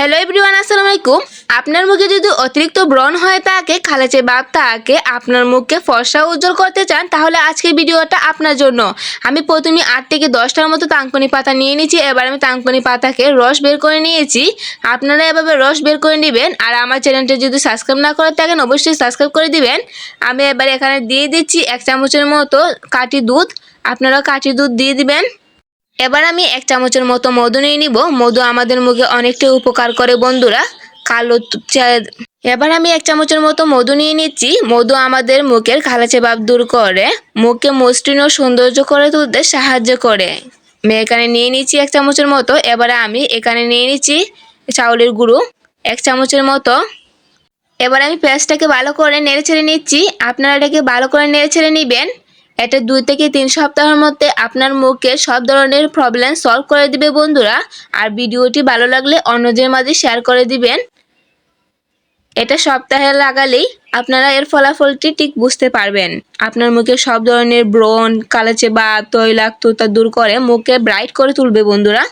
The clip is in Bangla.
হ্যালো এভরিওয়ান আসসালামু আলাইকুম আপনার মুখে যদি অতিরিক্ত ব্রণ হয়ে থাকে, খালেচে বাপ থাকে, আপনার মুখকে ফর্সা উজ্জ্বল করতে চান, তাহলে আজকের ভিডিওটা আপনার জন্য। আমি প্রথমে আট থেকে দশটার মতো তাঙ্কনি পাতা নিয়ে নিয়েছি, এবার আমি তাঙ্কনি পাতাকে রস বের করে নিয়েছি। আপনারা এভাবে রস বের করে নেবেন, আর আমার চ্যানেলটা যদি সাবস্ক্রাইব না করে থাকেন, অবশ্যই সাবস্ক্রাইব করে দিবেন। আমি এবার এখানে দিয়ে দিচ্ছি এক চামচের মতো কাঠি দুধ। আপনারা কাঠি দুধ দিয়ে দিবেন। এবার আমি এক চামচের মতো মধু নিয়ে নিব। মধু আমাদের মুখে অনেকটা উপকার করে বন্ধুরা। কালো এবার আমি এক চামচের মতো মধু নিয়ে নিচ্ছি। মধু আমাদের মুখের খালাচে ভাব দূর করে। মুখে মসৃণ ও সৌন্দর্য করে তুলতে সাহায্য করে। আমি এখানে নিয়ে নিচ্ছি এক চামচের মতো। এবারে আমি এখানে নিয়ে নিচ্ছি চাউলের গুঁড়ো এক চামচের মতো। এবার আমি পেঁয়াজটাকে ভালো করে নেড়ে ছেড়ে নিচ্ছি। আপনারা এটাকে ভালো করে নেড়ে ছেড়ে নেবেন। এটা দুই থেকে তিন সপ্তাহের মধ্যে আপনার মুখের সব ধরনের প্রবলেম সলভ করে দিবে বন্ধুরা। আর ভিডিওটি ভালো লাগলে অন্যদের মাঝে শেয়ার করে দিবেন। এটা সপ্তাহে লাগালেই আপনারা এর ফলাফলটি ঠিক বুঝতে পারবেন। আপনার মুখে সব ধরনের ব্রণ কালাচে বা তৈলাক্ততা দূর করে মুখে ব্রাইট করে তুলবে বন্ধুরা।